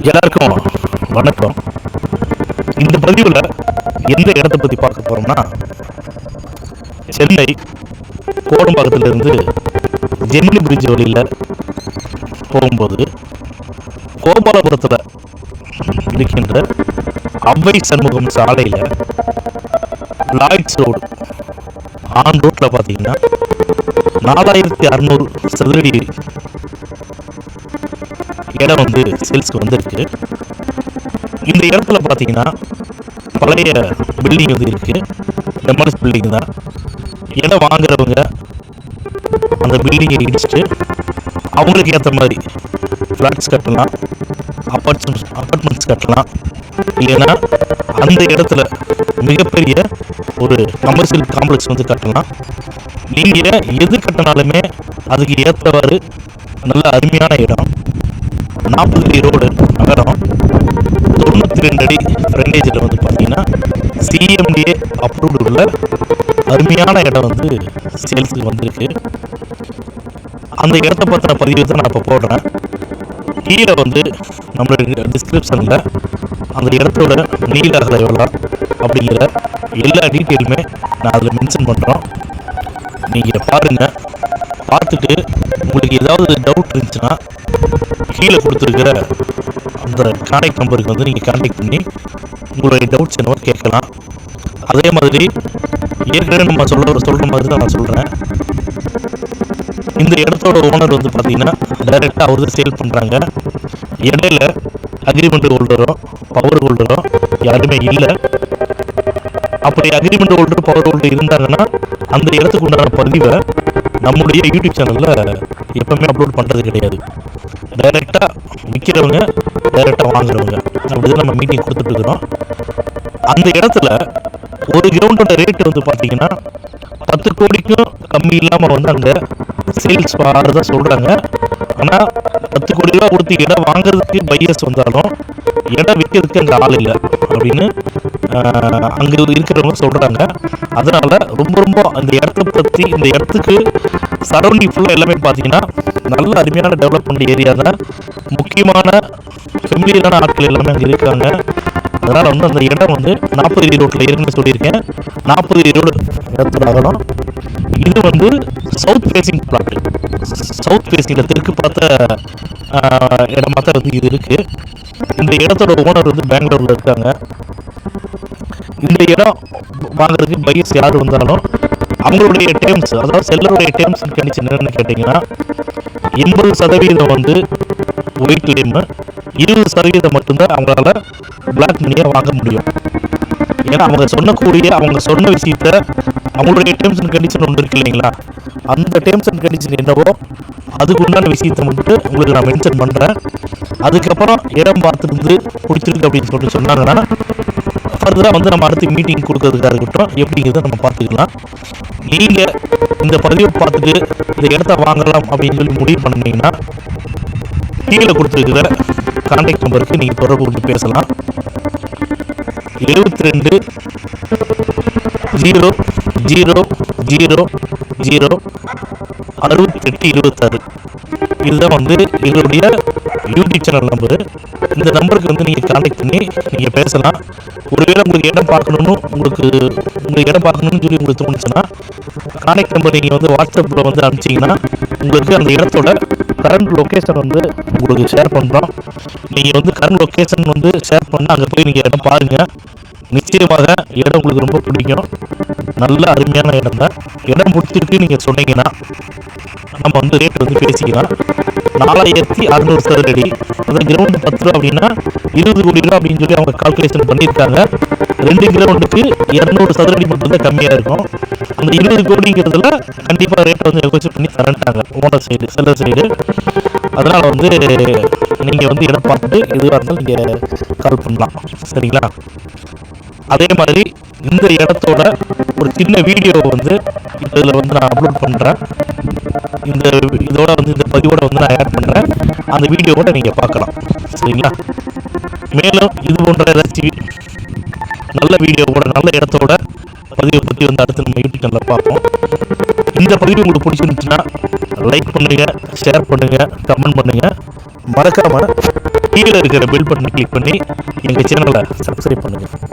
எல்லாருக்கும் வணக்கம். இந்த பதிவில் எந்த இடத்தை பற்றி பார்க்க போகிறோம்னா சென்னை கோடம்பாக்கத்திலிருந்து ஜெமினி பிரிட்ஜ் வழியில் போகும்போது கோபாலபுரத்தில் இருக்கின்ற அவ்வை சண்முகம் சாலையில் லாய்ட்ஸ் ரோடு ஆன் ரோட்டில் பார்த்தீங்கன்னா நாலாயிரத்தி அறநூறு சதுரடி இடம் வந்து சேல்ஸ்க்கு வந்திருக்கு. இந்த இடத்துல பார்த்தீங்கன்னா பழைய பில்டிங் வந்து இருக்குது டெமாலிஸ் பில்டிங் தான். இடம் வாங்குறவங்க அந்த பில்டிங்கை இடிச்சுட்டு அவங்களுக்கு ஏற்ற மாதிரி ஃப்ளாட்ஸ் கட்டலாம் அப்பார்ட்மெண்ட்ஸ் அப்பார்ட்மெண்ட்ஸ் கட்டலாம். இல்லைன்னா அந்த இடத்துல மிகப்பெரிய ஒரு கமர்ஷியல் காம்ப்ளெக்ஸ் வந்து கட்டலாம். நீங்கள் எது கட்டினாலுமே அதுக்கு ஏற்றவாறு நல்ல அருமையான இடம். நாற்பது அடி ரோடு அகரம் தொண்ணூற்றி ரெண்டு அடி ஃப்ரண்டேஜில் வந்து பார்த்தீங்கன்னா சிஎம்டிஏ அப்ரூவ்டு உள்ள அருமையான இடம் வந்து சேல்ஸுக்கு வந்திருக்கு. அந்த இடத்த பற்றின பதிவு தான் நான் இப்போ போடுறேன். கீழே வந்து நம்மளுடைய டிஸ்கிரிப்ஷனில் அந்த இடத்தோட நீல அகல எவ்வளோ அப்படிங்கிற எல்லா டீட்டெயிலுமே நான் அதில் மென்ஷன் பண்ணுறோம் நீங்கள் பாருங்கள் பார்த்துட்டு உங்களுக்கு ஏதாவது டவுட் இருந்துச்சுன்னா கீழே கொடுத்துருக்கிற அந்த கான்டாக்ட் நம்பருக்கு வந்து நீங்கள் கான்டாக்ட் பண்ணி உங்களுடைய டவுட்ஸ் என்னவோ கேட்கலாம். அதே மாதிரி ஏற்கனவே நம்ம சொல்ல சொல்கிற மாதிரி தான் நான் சொல்கிறேன் இந்த இடத்தோட ஓனர் வந்து பார்த்தீங்கன்னா டைரெக்டாக அவர் தான் சேல் பண்ணுறாங்க இடையில அக்ரிமெண்ட் ஹோல்டரோ பவர் ஹோல்டரோ யாருமே இல்லை. அப்படி அக்ரிமெண்ட் ஹோல்டர் பவர் ஹோல்டர் இருந்தாங்கன்னா அந்த இடத்துக்கு உண்டான பதிவை நம்முடைய யூடியூப் சேனலில் எப்பவுமே அப்லோட் பண்ணுறது கிடையாது. டைரெக்டாக விற்கிறவங்க டைரெக்டாக வாங்குறவங்க. அப்படி தான் நம்ம மீட்டிங் கொடுத்துட்ருக்குறோம் அந்த இடத்துல ஒரு கிரவுண்டோட ரேட்டு வந்து பார்த்தீங்கன்னா பத்து கோடிக்கும் கம்மி இல்லாமல் வந்து அங்கே சேல்ஸ் ஆகிறதா சொல்கிறாங்க ஆனால் பத்து கோடி ரூபா கொடுத்து இடம் வாங்குறதுக்கு பையஸ் வந்தாலும் இடம் விற்கிறதுக்கு அங்கே ஆள் இல்லை. அப்படின்னு அங்கே இருக்கிறவங்க சொல்கிறாங்க அதனால் ரொம்ப ரொம்ப அந்த இடத்த பற்றி இந்த இடத்துக்கு சரௌண்டிங் ஃபுல்லாக எல்லாமே பார்த்தீங்கன்னா நல்ல அருமையான டெவலப்மெண்ட் ஏரியா தான். முக்கியமான ஃபெமிலியரான ஆட்கள் எல்லாமே அங்கே இருக்காங்க. அதனால் வந்து அந்த இடம் வந்து நாற்பது அடி ரோட்டில் இருக்குன்னு சொல்லியிருக்கேன். நாற்பது அடி ரோடு இடத்துல ஆகணும் இது வந்து சவுத் ஃபேஸிங் பிளாட் சவுத் ஃபேஸிங்கில் தெற்கு பார்த்த ஆஹ், இடமா தான் வந்து இது இருக்குது இந்த இடத்தோட ஓனர் வந்து பெங்களூரில் இருக்காங்க. இந்த இடம் வாங்குறதுக்கு பையர்ஸ் யார் வந்தாலும் அவங்களுடைய டேர்ம்ஸ் அதாவது செல்லருடைய டேர்ம்ஸ் கண்டிஷன் என்னன்னு கேட்டிங்கன்னா எண்பது சதவீதம் வந்து ஒயிட் லேமு இருபது சதவீதம் மட்டும்தான் அவங்களால பிளாக் மணியாக வாங்க முடியும். ஏன்னா அவங்க சொன்னக்கூடிய அவங்க சொன்ன விஷயத்த அவங்களுடைய டேர்ம்ஸ் அண்ட் கண்டிஷன் ஒன்று இருக்கு இல்லைங்களா? அந்த டேர்ம்ஸ் அண்ட் கண்டிஷன் என்னவோ அதுக்கு உண்டான விஷயத்தை வந்துட்டு உங்களுக்கு நான் மென்ஷன் பண்ணுறேன் அதுக்கப்புறம் இடம் பார்த்துருந்து பிடிச்சிருக்கு அப்படின்னு சொல்லிட்டு சொன்னாங்கன்னா ஃபர்தராக வந்து நம்ம அடுத்து மீட்டிங் கொடுக்கறதுக்காக இருக்கட்டும் எப்படிங்கிறத நம்ம பார்த்துக்கலாம். நீங்கள் இந்த பதிவை பார்த்துட்டு இந்த இடத்த வாங்கலாம் அப்படின்னு சொல்லி முடிவு பண்ணிங்கன்னா கீழே கொடுத்துருக்கிற கான்டாக்ட் நம்பருக்கு நீங்கள் தொடர்பு கொண்டு பேசலாம். எழுபத்தி ரெண்டு ஜீரோ ஜீரோ ஜீரோ ஜீரோ அறுபத்தெட்டு இருபத்தாறு. இதுதான் வந்து எங்களுடைய யூடியூப் சேனல் நம்பரு இந்த நம்பருக்கு வந்து நீங்கள் கான்டாக்ட் பண்ணி நீங்கள் பேசலாம். ஒருவேளை உங்களுக்கு இடம் பார்க்கணுன்னு உங்களுக்கு உங்களுக்கு இடம் பார்க்கணும்னு சொல்லி உங்களுக்கு தோணுச்சுன்னா கான்டாக்ட் நம்பர் நீங்கள் வந்து வாட்ஸ்அப்பில் வந்து அனுப்பிச்சிங்கன்னா உங்களுக்கு அந்த இடத்தோட கரண்ட் லொக்கேஷன் வந்து உங்களுக்கு ஷேர் பண்ணுறோம் நீங்கள் வந்து கரண்ட் லொக்கேஷன் வந்து ஷேர் பண்ணால் அங்கே போய் நீங்கள் இடம் பாருங்கள் நிச்சயமாக இடம் உங்களுக்கு ரொம்ப பிடிக்கும். நல்ல அருமையான இடம் தான் இடம் பிடிச்சிருக்கு நீங்கள் சொன்னீங்கன்னா நம்ம வந்து ரேட் வந்து பேசிக்கலாம். நாலாயிரத்தி அறுநூறு சதுரடி அதாவது கிரவுண்டு பத்து ரூபா அப்படின்னா இருபது கோடி ரூபா அப்படின்னு சொல்லி அவங்க கால்குலேஷன் பண்ணியிருக்காங்க. ரெண்டு கிரவுண்டுக்கு இரநூறு சதுரடி மட்டும்தான் கம்மியாக இருக்கும். அந்த இருபது கோடிங்கிறதுல கண்டிப்பாக ரேட் வந்து நெகோசியேட் பண்ணி தரட்டாங்க ஓனர் சைடு செல்லர் சைடு அதனால் வந்து நீங்கள் வந்து இடம் பார்த்துட்டு எதுவாக இருந்தாலும் நீங்கள் கால் பண்ணலாம். சரிங்களா? அதே மாதிரி இந்த இடத்தோட ஒரு சின்ன வீடியோ வந்து இதில் வந்து நான் அப்லோட் பண்ணுறேன் இந்த இதோட வந்து இந்த பதிவோட வந்து நான் ஆட் பண்ணுறேன் அந்த வீடியோவோட நீங்கள் பார்க்கலாம். சரிங்களா? மேலும் இது போன்ற ஏதாச்சும் நல்ல வீடியோவோட நல்ல இடத்தோட பதிவை பற்றி வந்து அடுத்து நம்ம யூடியூப் சேனலில் பார்ப்போம். இந்த பதிவு உங்களுக்கு பிடிச்சிருந்துச்சுன்னா லைக் பண்ணுங்கள் ஷேர் பண்ணுங்கள் கமெண்ட் பண்ணுங்கள் மறக்காமல் கீழே இருக்கிற பெல் பட்டனை கிளிக் பண்ணி எங்கள் சேனலை சப்ஸ்கிரைப் பண்ணுங்கள்